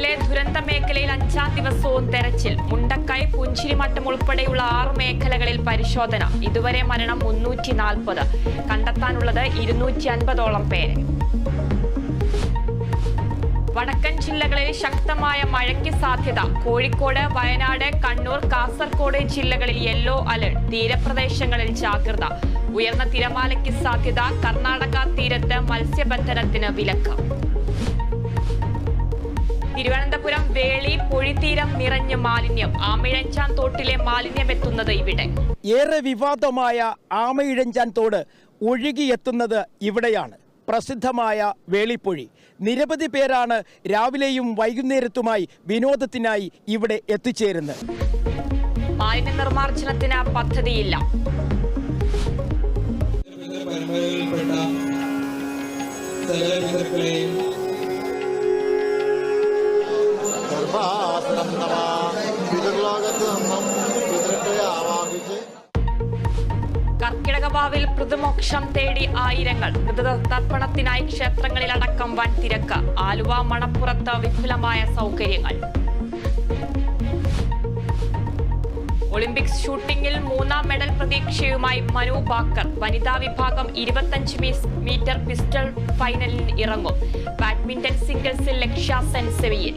മേഖലയിൽ അഞ്ചാം ദിവസവും തെരച്ചിൽ. മുണ്ടക്കൈ പുഞ്ചിരിമട്ടം ഉൾപ്പെടെയുള്ള ആറ് മേഖലകളിൽ പരിശോധന. ഇതുവരെ മരണം മുന്നൂറ്റി നാൽപ്പത് കണ്ടെത്താനുള്ളത് ഇരുന്നൂറ്റി അൻപതോളം പേരെ. വടക്കൻ ജില്ലകളിൽ ശക്തമായ മഴയ്ക്ക് സാധ്യത. കോഴിക്കോട് വയനാട് കണ്ണൂർ കാസർഗോഡ് ജില്ലകളിൽ യെല്ലോ അലർട്ട്. തീരപ്രദേശങ്ങളിൽ ജാഗ്രത. ഉയർന്ന തിരമാലയ്ക്ക് സാധ്യത. കർണാടക തീരത്ത് മത്സ്യബന്ധനത്തിന് വിലക്ക്. തിരുവനന്തപുരം വേളി പൊഴിത്തീരം നിറഞ്ഞ് മാലിന്യം ആമിഴച്ചാൻ തോട്ടിലെ മാലിന്യം എത്തുന്നത് ഇവിടെ. ഏറെ വിവാദമായ ആമയിഴഞ്ചാൻ തോട് ഒഴുകിയെത്തുന്നത് ഇവിടെയാണ്. പ്രസിദ്ധമായ വേളിപ്പൊഴി. നിരവധി പേരാണ് രാവിലെയും വൈകുന്നേരത്തുമായി വിനോദത്തിനായി ഇവിടെ എത്തിച്ചേരുന്നത്. മാലിന്യ നിർമ്മാർജനത്തിന് പദ്ധതിയില്ല. പിതൃക്കളെയും ഗർഭാസനം നമ ആവാഹിച്ച് കർക്കിടകവാവിൽ മൃദുമോക്ഷം തേടി ആയിരങ്ങൾ. മൃതതർപ്പണത്തിനായി ക്ഷേത്രങ്ങളിലടക്കം വൻ തിരക്ക്. ആലുവ മണപ്പുറത്ത് വിപുലമായ സൗകര്യങ്ങൾ. ഒളിമ്പിക്സ് ഷൂട്ടിംഗിൽ മൂന്നാം മെഡൽ പ്രതീക്ഷയുമായി മനു ബാക്കർ. വനിതാ വിഭാഗം ഇരുപത്തഞ്ച് മീറ്റർ പിസ്റ്റൾ ഫൈനലിൽ ഇറങ്ങും. ബാഡ്മിന്റൺ സിംഗിൾസിൽ ലക്ഷ്യ സെൻ സെമിയിൽ